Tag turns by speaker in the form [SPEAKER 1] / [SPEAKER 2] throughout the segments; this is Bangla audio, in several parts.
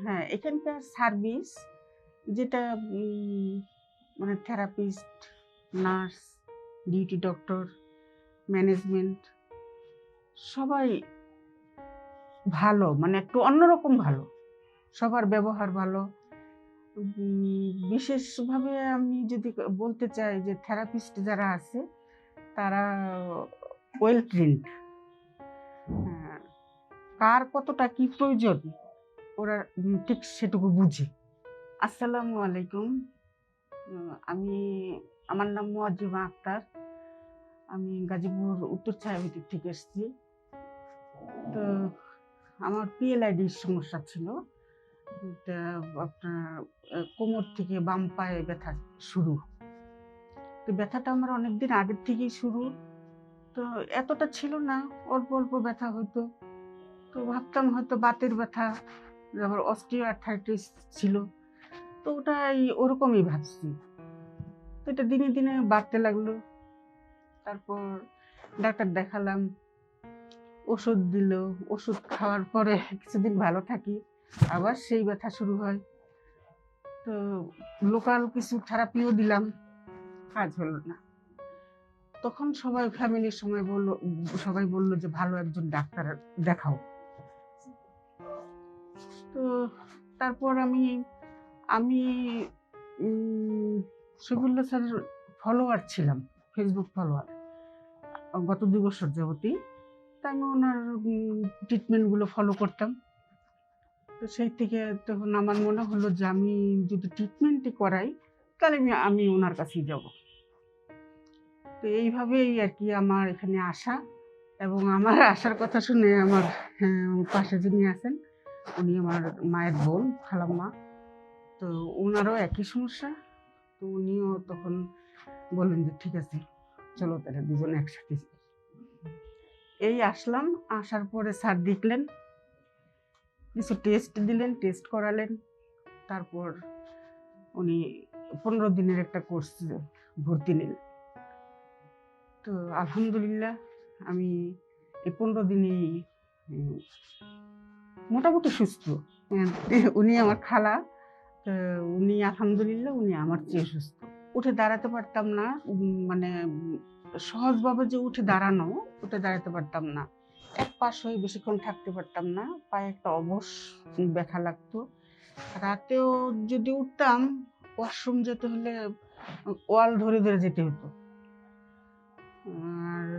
[SPEAKER 1] হ্যাঁ এখানকার সার্ভিস যেটা মানে therapist nurse duty doctor management সবাই ভালো মানে একটু অন্যরকম ভালো। সবার ব্যবহার ভালো। বিশেষভাবে আমি যদি বলতে চাই যে থেরাপিস্ট যারা আছে, তারা ওয়েল ট্রেন্ড কার কতটা কি প্রয়োজন? ওরা ঠিক সেটুকু বুঝে। আসসালামু আলাইকুম। আমি, আমার নাম মোয়াজিমা আক্তার। আমি গাজীপুর উত্তর ছায়াবিটির থেকে এসেছি। তো, আমার পিএলআইডির সমস্যা ছিল। আপনার কোমর থেকে বাম পায়ে ব্যথা শুরু। তো ব্যথাটা আমার অনেক দিন আগের থেকেই শুরু। তো এতটা ছিল না, অল্প অল্প ব্যথা হতো তো ভাবতাম হয়তো বাতের ব্যথা আবার অস্টিও আর্থাইটিস ছিল, তো ওটাই ওরকমই ভাবছি। তো এটা দিনে দিনে বাড়তে লাগল। তারপর ডাক্তার দেখালাম, ওষুধ দিল, ওষুধ খাওয়ার পরে কিছুদিন ভালো থাকি, আবার সেই ব্যথা শুরু হয়। তো লোকাল কিছু থেরাপিও দিলাম, কাজ হলো না। তখন সবাই ফ্যামিলির সময় বলল, সবাই বলল যে ভালো একজন ডাক্তার দেখাও। তো তারপর আমি আমি শফিউল্লাহ স্যারের ফলোয়ার ছিলাম ফেসবুক ফলোয়ার গত দু বছর যাবতই। তা আমি ওনার ট্রিটমেন্টগুলো ফলো করতাম। তো সেই থেকে তখন আমার মনে হলো যে আমি যদি ট্রিটমেন্টই করাই তাহলে আমি আমি ওনার কাছেই যাব। তো এইভাবেই আর কি আমার এখানে আসা এবং আমার আসার কথা শুনে আমার হ্যাঁ, পাশে যিনি আছেন উনি আমার মায়ের বোন, খালাম্মা। তো ওনারও একই সমস্যা। তো উনিও তখন বললেন যে, ঠিক আছে, চলো তাহলে দুজন একসাথে। এই আসলাম, আসার পরে স্যার দেখলেন, কিছু টেস্ট দিলেন টেস্ট করালেন। তারপর উনি পনেরো দিনের একটা কোর্স ভর্তি নিলেন। তো আলহামদুলিল্লাহ, আমি এই পনেরো দিনেই মোটামুটি সুস্থ। উনি আমার খালা। উনি আলহামদুলিল্লাহ উনি আমার চেয়ে সুস্থ। উঠে দাঁড়াতে পারতাম না মানে সহজভাবে যে উঠে দাঁড়ানো উঠে দাঁড়াতে পারতাম না। এক পাশ হয়ে বেশিক্ষণ থাকতে পারতাম না পায়ে একটা অবশ ব্যথা লাগতো। রাতেও যদি উঠতাম ওয়াশরুম যেতে হলে ওয়াল ধরে ধরে যেতে হতো। আর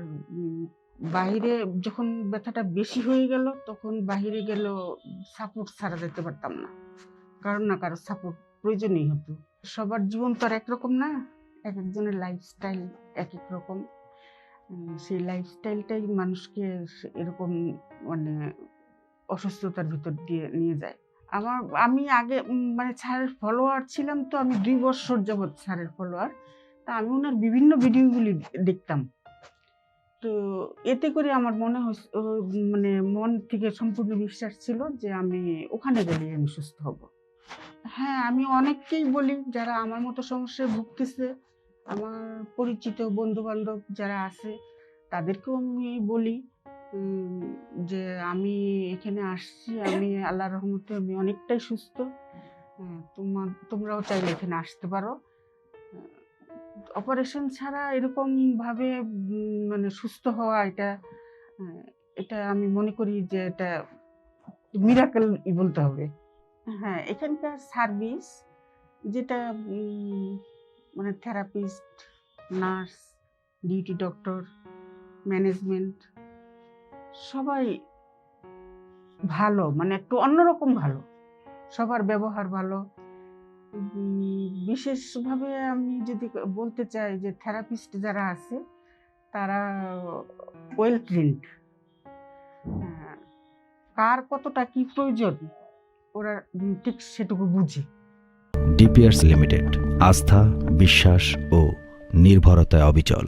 [SPEAKER 1] বাইরে যখন ব্যথাটা বেশি হয়ে গেল, তখন বাইরে গেল সাপোর্ট ছাড়া যেতে পারতাম না। কারণ না কারও সাপোর্ট প্রয়োজনই হতো। সবার জীবন তো আর একরকম না, এক একজনের লাইফস্টাইল এক এক রকম। সেই লাইফস্টাইলটাই মানুষকে এরকম মানে অসুস্থতার ভিতর দিয়ে নিয়ে যায়। আমার, আমি আগে মানে স্যারের ফলোয়ার ছিলাম তো আমি দুই বছর যাবৎ স্যারের ফলোয়ার তা আমি ওনার বিভিন্ন ভিডিওগুলি দেখতাম। তো এতে করে আমার মনে মানে মন থেকে সম্পূর্ণ বিশ্বাস ছিল যে আমি ওখানে গেলে আমি সুস্থ হব। হ্যাঁ আমি অনেককেই বলি যারা আমার মতো সমস্যায় ভুগতেছে আমার পরিচিত বন্ধু বান্ধব যারা আছে তাদেরকেও আমি বলি যে আমি এখানে আসছি আমি আল্লাহ রহমতে আমি অনেকটাই সুস্থ। হ্যাঁ, তোমার তোমরাও চাইলে এখানে আসতে পারো। অপারেশন ছাড়া এরকম ভাবে মানে সুস্থ হওয়া এটা এটা আমি মনে করি যে এটা মিরাকেল বলতে হবে। হ্যাঁ এখানকার সার্ভিস যেটা মানে therapist nurse duty doctor management সবাই ভালো মানে একটু অন্যরকম ভালো। সবার ব্যবহার ভালো। বিশেষভাবে আমি যদি বলতে চাই যে থেরাপিস্ট যারা আছে, তারা ওয়েল ট্রেন্ড কার কতটা কি প্রয়োজন, ওরা ঠিক সেটুকু বুঝে।
[SPEAKER 2] ডিপিআরস লিমিটেড, আস্থা, বিশ্বাস ও নির্ভরতায় অবিচল।